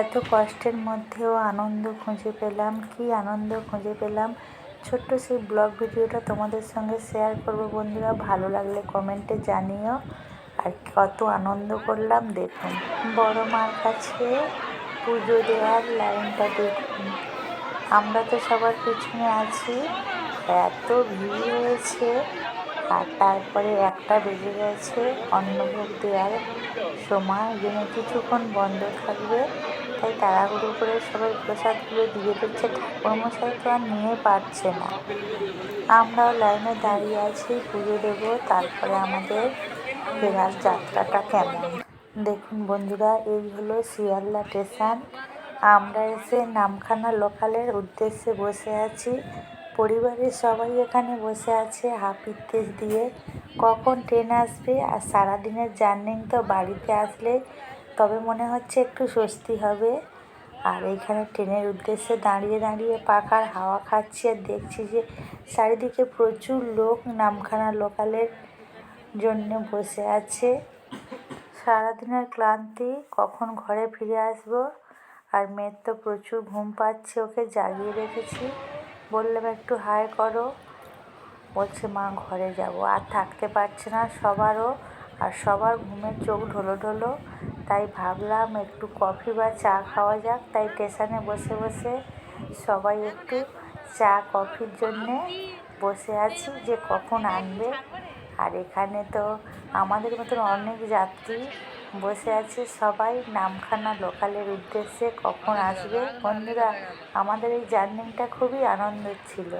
এত কষ্টের মধ্যেও আনন্দ খুঁজে পেলাম, কি আনন্দ খুঁজে পেলাম? ছোট্ট সেই ব্লগ ভিডিওটা তোমাদের সঙ্গে শেয়ার করব। বন্ধুরা, ভালো লাগলে কমেন্টে জানিও। আর কত আনন্দ করলাম, দেখুন। বড় মার কাছে পুজো দেওয়ার লাইনটা দেখুন। আমরা তো সবার পিছনে আছি। এত ভিড় হয়েছে। আর তারপরে একটা বেজে গেছে। অন্নভোগ দেওয়ার সময়। যেন কিছুক্ষণ বন্ধ থাকবে। তাই তাড়াহুড়ো করে সবাই প্রসাদগুলো দিয়ে দিচ্ছে ঠাকুরমশাই তো আর নিয়ে পারছে না। আমরাও লাইনে দাঁড়িয়ে আছি, পুজো দেবো, তারপরে আমাদের ফেরার যাত্রাটা কেমন? দেখুন বন্ধুরা, এই হলো শিয়ালদা স্টেশন। আমরা এসে নামখানা লোকালের উদ্দেশ্যে বসে আছি। পরিবারের সবাই এখানে বসে আছে হাপিত্তেশ দিয়ে। কখন ট্রেন আসবে? আর সারাদিনের জার্নি তো বাড়িতে আসলে তবে মনে হচ্ছে একটু স্বস্তি হবে। আর এইখানে ট্রেনের উদ্দেশ্যে দাঁড়িয়ে দাঁড়িয়ে পাখার হাওয়া খাচ্ছি আর দেখছি যে চারিদিকে প্রচুর লোক নামখানা লোকালের জন্য বসে আছে। সারাদিনের ক্লান্তি, কখন ঘরে ফিরে আসব? আর মেয়ের তো প্রচুর ঘুম পাচ্ছে, ওকে জাগিয়ে রেখেছি। বললাম, একটু হাই করো। বলছে, মা, ঘরে যাব। আর থাকতে পারছে না সবারও, আর সবার ঘুমের চোখ ঢোলো ঢোলো তাই ভাবলাম একটু কফি বা চা খাওয়া যাক। তাই স্টেশনে বসে বসে সবাই একটু চা কফির জন্যে বসে আছি যে কখন আনবে। আর এখানে তো আমাদের মতন অনেক যাত্রী বসে আছে সবাই। নামখানা লোকালের উদ্দেশ্যে কখন আসবে? বন্ধুরা, আমাদের এই জার্নিটা খুবই আনন্দের ছিল।